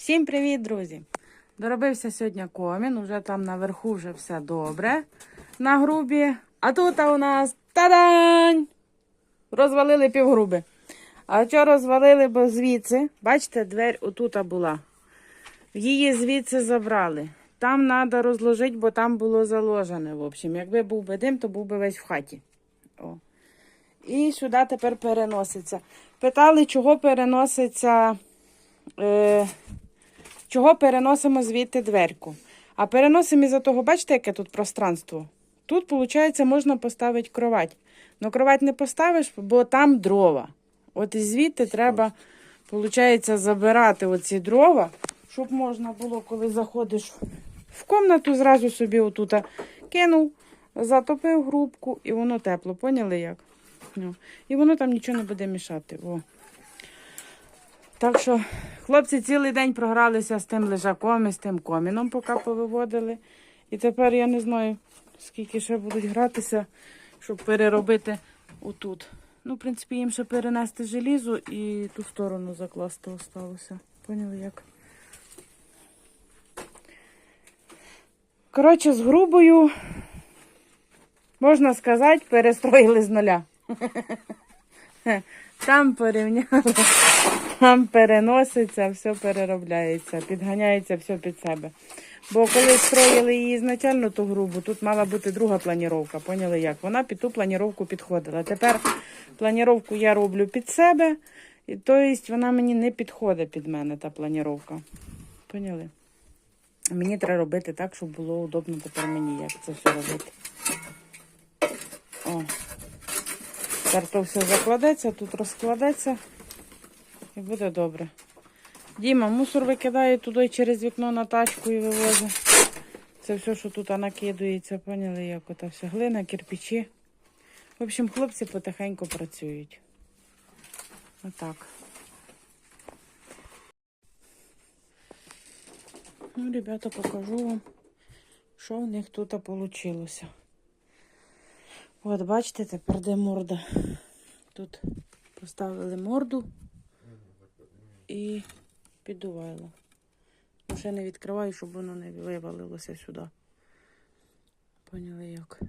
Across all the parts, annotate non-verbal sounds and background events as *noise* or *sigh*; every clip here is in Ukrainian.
Всім привіт, друзі! Доробився сьогодні комін, уже там наверху вже все добре на грубі. А тут у нас та-дань! Розвалили півгруби. А що розвалили, бо звідси, бачите, двері отута була. Її звідси забрали. Там треба розложити, бо там було заложене. В общем, якби був би дим, то був би весь в хаті. О. І сюди тепер переноситься. Питали, чого переноситься. Е, чого переносимо звідти дверку. А переносимо із-за того, бачите, яке тут пространство? Тут, виходить, можна поставити кровать. Но кровать не поставиш, бо там дрова. От і звідти треба, виходить, забирати оці дрова, щоб можна було, коли заходиш в кімнату, зразу собі отута кинув, затопив грубку, і воно тепло. Поняли як? Ну. І воно там нічого не буде мішати. Так що хлопці цілий день програлися з тим лежаком і з тим коміном, поки повиводили. І тепер я не знаю, скільки ще будуть гратися, щоб переробити отут. Ну, в принципі, їм ще перенести желізо і ту сторону закласти осталося. Поняли як? Коротше, з грубою, можна сказати, перестроїли з нуля. Там порівняли, там переноситься, все переробляється, підганяється все під себе. Бо коли строїли її ізначально ту грубу, тут мала бути друга планіровка. Поняли як? Вона під ту планіровку підходила. Тепер планіровку я роблю під себе, і тобто вона мені не підходить під мене, та планіровка. Поняли? Мені треба робити так, щоб було удобно тепер мені, як це все робити. О. Тепер то все закладеться, тут розкладеться і буде добре. Діма, мусор викидає туди через вікно на тачку і вивозить. Це все, що тут накидується, поняли, як ота вся глина, кирпичі. В общем, хлопці потихеньку працюють. Отак. Ну, ребята, покажу вам, що в них тут вийшло. От, бачите, тепер де морда. Тут поставили морду і піддувайло. Ну, Ще не відкриваю, щоб воно не вивалилося сюди. Поняли як?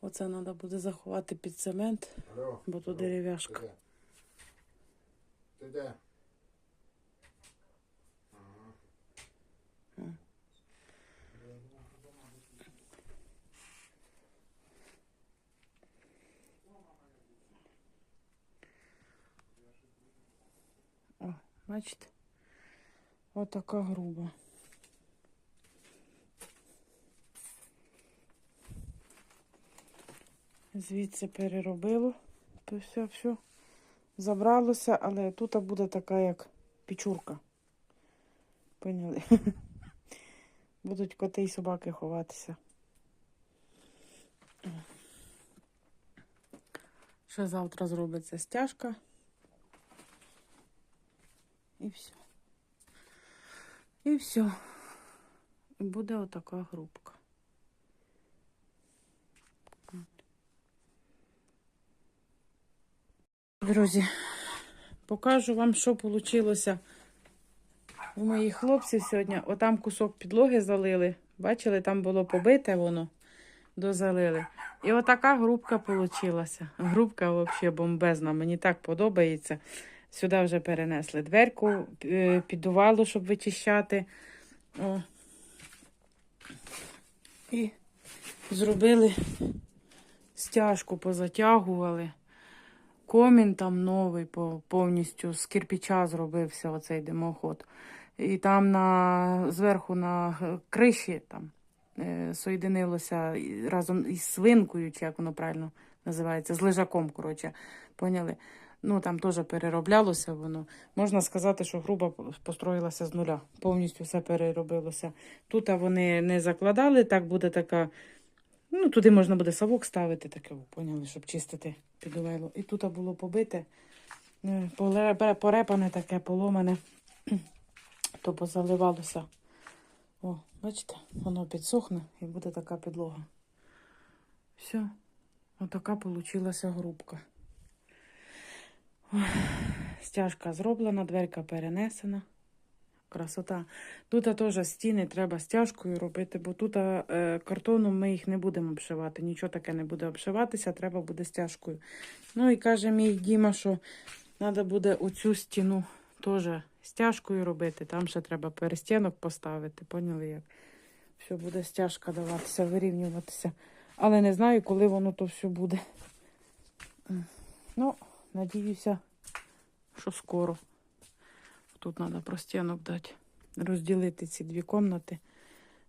Оце треба буде заховати під цемент, Алло, бо алло, дерев'яшка. Ти де? Ти де? О, бачите? Отака груба. Звідси переробило. То все, все. Забралося, але тут буде така, як пічурка. Поняли? *laughs* Будуть коти і собаки ховатися. Ще завтра зробиться стяжка. Все. І все. Буде отака грубка. Друзі, покажу вам, що вийшло у моїх хлопців сьогодні. Отам кусок підлоги залили. Бачили, там було побите воно, дозалили. І отака грубка вийшла. Грубка взагалі бомбезна. Мені так подобається. Сюди вже перенесли дверку, е, піддувало, щоб вичищати. О. І зробили стяжку, позатягували. Комін там новий, повністю з кирпича зробився оцей димоход. І там на, зверху на криші там е, соєдинилося разом із свинкою, чи як воно правильно називається, з лежаком, коротше, поняли? Ну, там теж перероблялося воно. Можна сказати, що грубо построїлася з нуля. Повністю все переробилося. Тут вони не закладали, так буде така. Ну, туди можна буде совок ставити, таке, поняли, щоб чистити підувайло. І тут було побите, е, порепане таке, поломане, то позаливалося. О, бачите, воно підсохне і буде така підлога. Все, отака получилася грубка. Стяжка зроблена, дверка перенесена. Красота. Тут теж стіни треба стяжкою робити, бо тут е, картоном ми їх не будемо обшивати. Нічого таке не буде обшиватися, треба буде стяжкою. Ну і каже мій Діма, що треба буде оцю стіну теж стяжкою робити. Там ще треба перестінок поставити. Поняли як? Все буде стяжка даватися, вирівнюватися. Але не знаю, коли воно то все буде. Ну, надіюся, що скоро. Тут треба простінок дати. Розділити ці дві кімнати,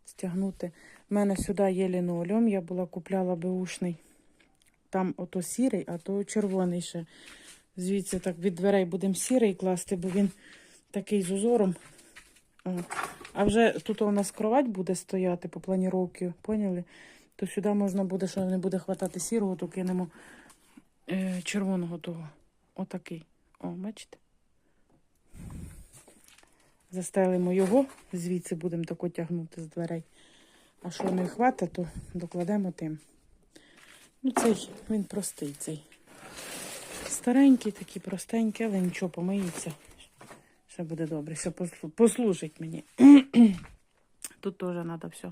стягнути. У мене сюди є лінолеум, я була купляла беушний. Там ото сірий, а то червоний ще. Звідси так від дверей будемо сірий класти, бо він такий з узором. А вже тут у нас кровать буде стояти по планіровці, поняли? То сюди можна буде, що не буде хватати сірого, то кинемо е, червоного того. Отакий. О, бачите? Застелимо його, звідси будемо тако тягнути з дверей. А що не хватить, то докладемо тим. Ну, цей, він простий цей. Старенький, такий простенький, але нічого помиється. Все буде добре, все послужить мені. *clears throat* Тут теж треба все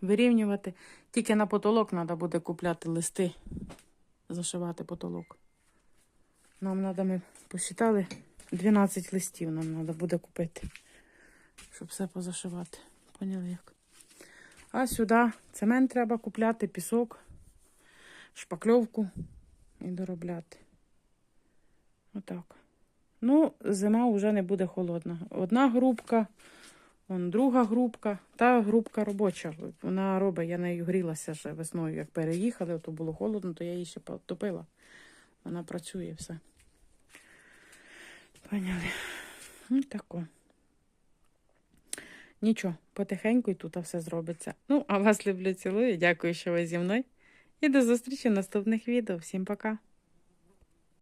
вирівнювати. Тільки на потолок треба буде купляти листи, зашивати потолок. Нам треба, ми посчитали, 12 листів нам треба буде купити, щоб все позашивати. Поняли як? А сюди цемент треба купляти, пісок, шпакльовку і доробляти. Отак. Ну, зима вже не буде холодна. Одна грубка, вон друга грубка, та грубка робоча. Вона робить, я нею грілася ще весною, як переїхали, то було холодно, то я її ще потопила. Вона працює все. Поняли? Ну, тако. Нічого, потихеньку і тут все зробиться. Ну, а вас люблю, цілую. Дякую, що ви зі мною. І до зустрічі в наступних відео. Всім пока!